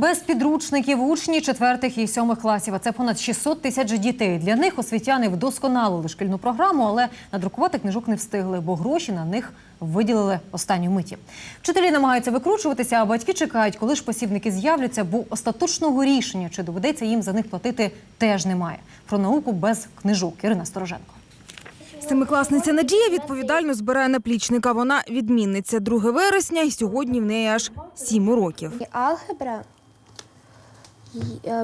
Без підручників учні четвертих і сьомих класів. А це понад 600 тисяч дітей. Для них освітяни вдосконалили шкільну програму, але надрукувати книжок не встигли, бо гроші на них виділили останню миті. Вчителі намагаються викручуватися, а батьки чекають, коли ж посібники з'являться, бо остаточного рішення, чи доведеться їм за них платити, теж немає. Про науку без книжок. Ірина Стороженко. Семикласниця Надія відповідально збирає наплічника. Вона відмінниця 2 вересня, і сьогодні в неї аж 7 років. І алгебра,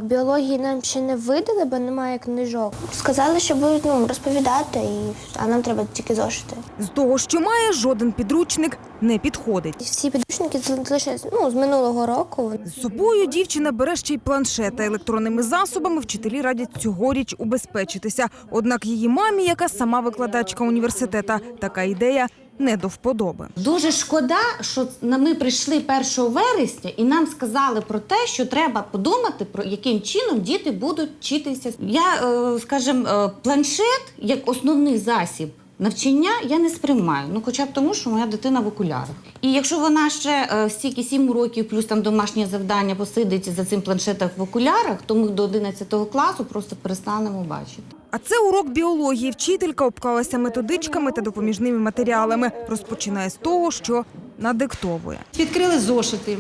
біології нам ще не видали, бо немає книжок. Сказали, що будуть ну, розповідати, і, а нам треба тільки зошити. З того, що має, жоден підручник не підходить. Всі підручники залишились ну, з минулого року. З собою дівчина бере ще й планшет та електронними засобами. Вчителі радять цьогоріч убезпечитися. Однак її мамі, яка сама викладачка університета, така ідея не до вподоби. Дуже шкода, що ми прийшли 1 вересня і нам сказали про те, що треба подумати про яким чином діти будуть вчитися. Я, е, скажімо, е, планшет як основний засіб. Навчання я не сприймаю, ну хоча б тому, що моя дитина в окулярах. І якщо вона ще е, стільки 7 років, плюс там домашнє завдання посидить за цим планшетом в окулярах, то ми до 11 класу просто перестанемо бачити. А це урок біології. Вчителька обклалася методичками та допоміжними матеріалами. Розпочинає з того, що надиктовує. Відкрили зошити,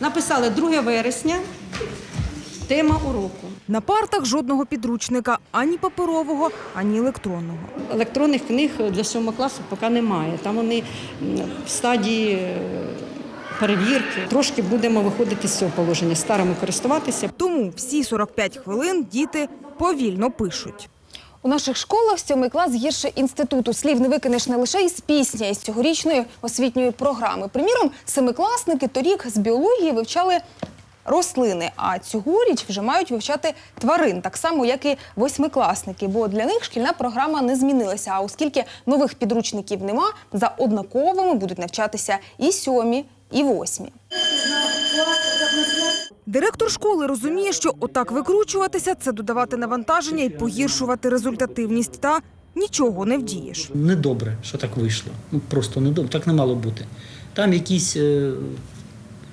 написали 2 вересня, тема уроку. На партах жодного підручника ані паперового, ані електронного. Електронних книг для 7 класу поки немає. Там вони в стадії е, перевірки. Трошки будемо виходити з цього положення, старими користуватися. Тому всі 45 хвилин діти повільно пишуть. У наших школах сьомий клас гірше інституту. Слів не викинеш не лише із пісні, а з цьогорічної освітньої програми. Приміром, семикласники торік з біології вивчали рослини, а цьогоріч вже мають вивчати тварин, так само, як і восьмикласники. Бо для них шкільна програма не змінилася. А оскільки нових підручників нема, за однаковими будуть навчатися і сьомі, і восьмі. Директор школи розуміє, що отак викручуватися це додавати навантаження і погіршувати результативність. Та нічого не вдієш. Недобре, що так вийшло. Ну просто недобре, так не мало бути. Там якісь е,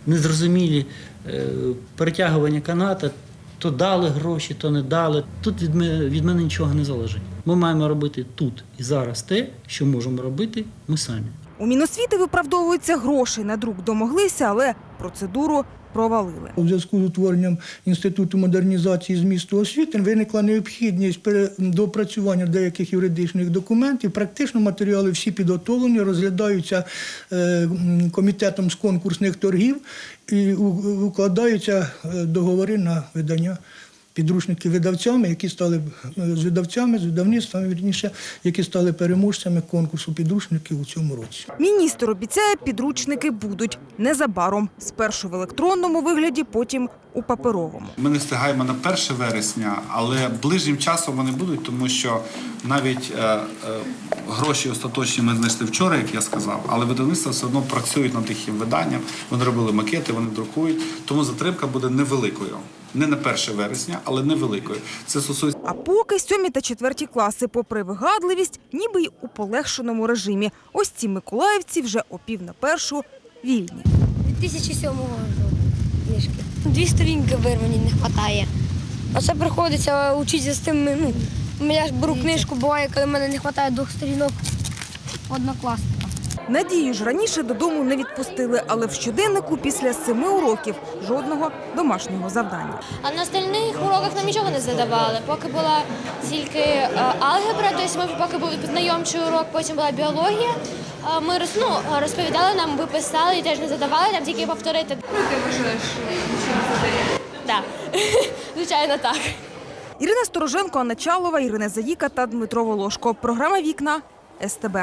незрозумілі е, перетягування каната, то дали гроші, то не дали. Тут від мене, від мене нічого не залежить. Ми маємо робити тут і зараз те, що можемо робити ми самі. У Міносвіти виправдовуються грошей на друк домоглися, але процедуру провалили. У зв'язку з утворенням інституту модернізації змісту освіти виникла необхідність допрацювання деяких юридичних документів. Практично матеріали всі підготовлені, розглядаються е, комітетом з конкурсних торгів і укладаються е, договори на видання. Підручники видавцями, які стали е, з видавцями, з видавництвами, вірніше, які стали переможцями конкурсу підручників у цьому році. Міністр обіцяє, підручники будуть незабаром. Спершу в електронному вигляді, потім у паперовому. Ми не встигаємо на 1 вересня, але ближнім часом вони будуть, тому що навіть е, е, гроші остаточні ми знайшли вчора, як я сказав, але видавництва все одно працюють над їх виданням. Вони робили макети, вони друкують. Тому затримка буде невеликою. Не на 1 вересня, але невеликою. Це стосується А поки сьомі та четверті класи, попри вигадливість, ніби й у полегшеному режимі. Ось ці миколаївці вже о пів на першу вільні. 2007 року книжки. Дві сторінки вирвані не вистачає. Оце приходиться вчитися з тим. Ну, я ж беру книжку, буває, коли в мене не вистачає двох сторінок однокласника. Надію ж раніше додому не відпустили, але в щоденнику після семи уроків жодного домашнього завдання. А на остальних уроках нам нічого не задавали. Поки була тільки е, алгебра, тобто ми поки був знайомчий урок, потім була біологія. Ми ну, розповідали нам, ви писали і теж не задавали, нам тільки повторити. Ну, ти вважаєш, Так, звичайно, так. Ірина Стороженко, Анна Чалова, Ірина Заїка та Дмитро Волошко. Програма Вікна СТБ.